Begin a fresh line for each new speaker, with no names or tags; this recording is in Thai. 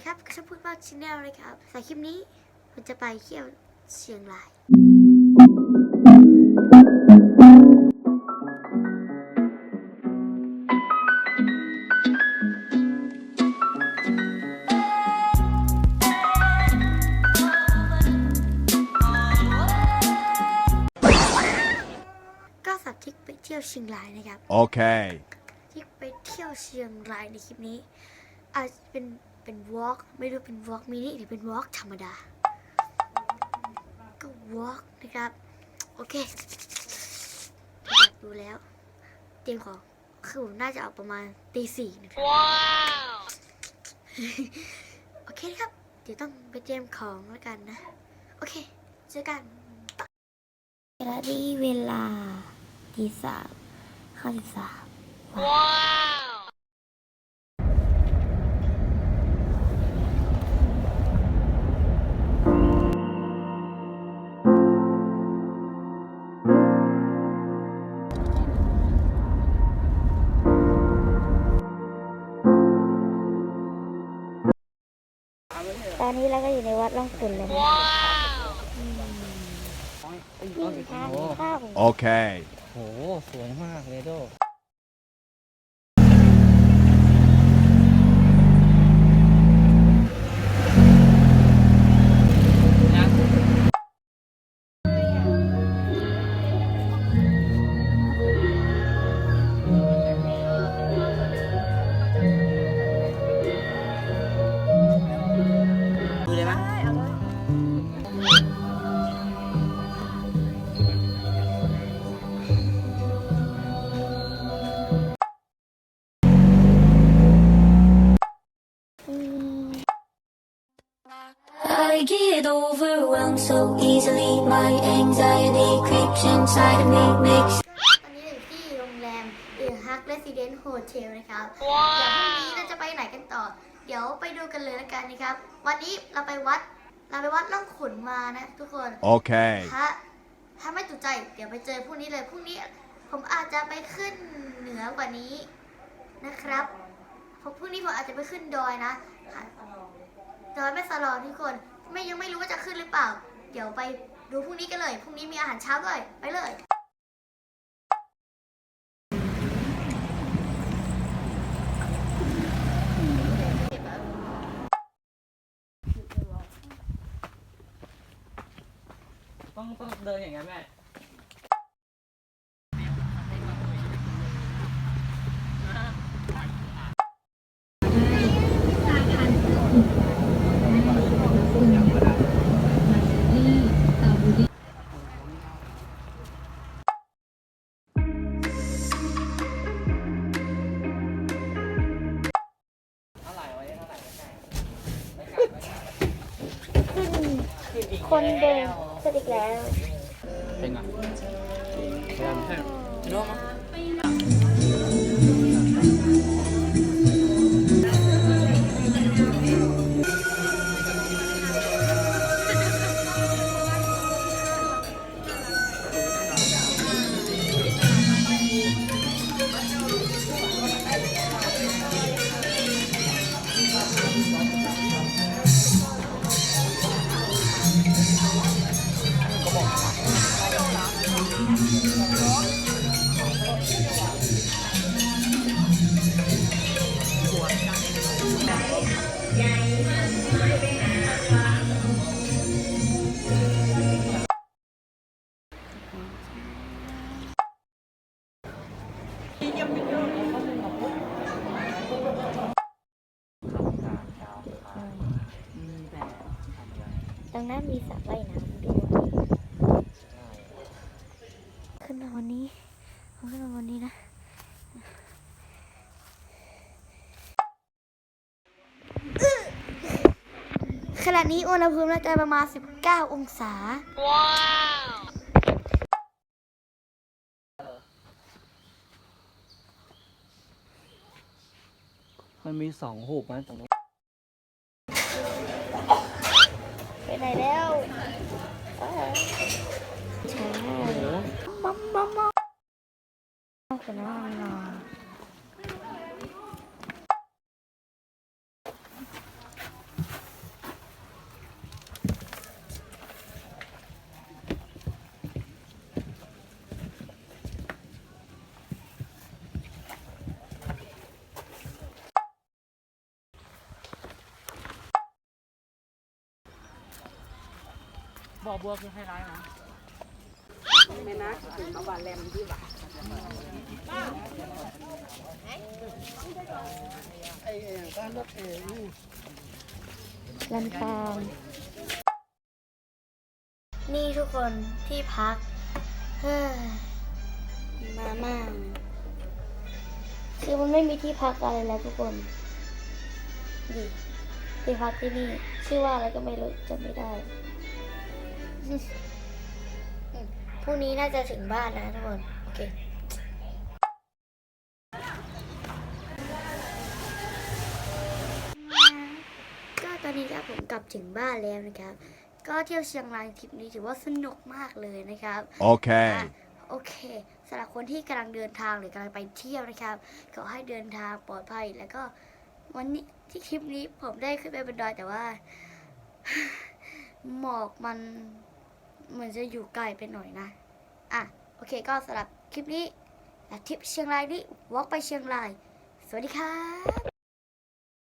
ดีครับช่างพูดมากชินแนลนะครับสายคลิปนี้ผมจะไปเที่ยวเชียงราย ก็สับทิกไปเที่ยวเชียงรายนะครับ
Okay.
ที่ไปเที่ยวเชียงรายในคลิปนี้ อาจจะเป็น เป็นวอล์กไม่รู้เป็นวอล์กมินิหรือเป็นวอล์กธรรมดา ก็วอล์กนะครับ โอเคอยากดูแล้ว เตรียมของคือผมน่าจะออกประมาณตีสี่นะครับว้าวโอเคครับ เดี๋ยวต้องไปเตรียมของแล้วกันนะ โอเค เจอกันและนี่เวลาตีสามข้าสิบสาม ตอนนี้เราก็อยู่ในวัดล่องขุนเลยนะนี่ทางเข้า
Okay.
โห สวยมากเลยโดดู
I get overwhelmed so easily. My anxiety creeps inside of me, makes
ตอนนี้อยู่ที่โรงแรมเออฮักเรสซิเดนต์โฮเทลนะครับ เดี๋ยวพรุ่งนี้เราจะไปไหนกันต่อ เดี๋ยวไปดูกันเลยละกันนะครับ วันนี้เราไปวัด เราไปวัดล่องขุนมานะทุกคน
Okay.
ถ้าถ้าไม่ถูกใจ เดี๋ยวไปเจอพรุ่งนี้เลย พรุ่งนี้ ผมอาจจะไปขึ้นเหนือกว่านี้นะครับผมพรุ่งนี้ผมอาจจะไปขึ้นดอยนะ ดอยแม่สลอนทุกคน ไม่ยังไม่รู้ว่าจะขึ้นหรือเปล่า เดี๋ยวไปดูพรุ่งนี้กันเลย พรุ่งนี้มีอาหารเช้าด้วย ไปเลย
ต้องต้องเดินอย่างนั้นแม่ เท่าไหร่วันนี้เท่าไหร่ไม่ไกลไม่ไกลไม่ไกลขึ้นอีก
คนเดิน
แล้ว
เสร็จอีกแล้ว
เป็นไงพยายามใช่โน้ม
ตรงนั้นมีสระว่ายน้ำด้วยขึ้นมาวันนี้ขึ้นมาวันนี้นะขณะนี้อุณหภูมิน่าจะประมาณ 19 องศา
มันมีสองหูบนะตรงนู้น
เป็นห้องนน
บ่อบัวคือไฮไลท์นะ
ไม่นะถึงมาบานแรมที่ว่าไอ้อย่างก็รถเองนี่
ลำปางนี่ทุกคนที่พัก เฮ้ยมาม่าคือมันไม่มีที่พักอะไรแล้วทุกคนดิที่พักที่นี่ ชื่อว่าอะไรก็ไม่รู้จำไม่ได้ รุ่งนี้น่าจะถึงบ้านแล้วทุกคน โอเคก็ตอนนี้ครับผมกลับถึงบ้านแล้วนะครับ ก็เที่ยวเชียงรายทริปนี้ถือว่าสนุกมากเลยนะครับ
Okay.
อะโอเคสำหรับคนที่กำลังเดินทางหรือกำลังไปเที่ยวนะครับขอให้เดินทางปลอดภัยแล้วก็วันนี้ที่คลิปนี้ผมได้ขึ้นไปบนดอยแต่ว่า หมอกมัน เหมือนจะอยู่ไกลไปหน่อยนะ อะ โอเคก็สำหรับคลิปนี้และทริปเชียงรายนี้วอล์กไปเชียงราย สวัสดีครับ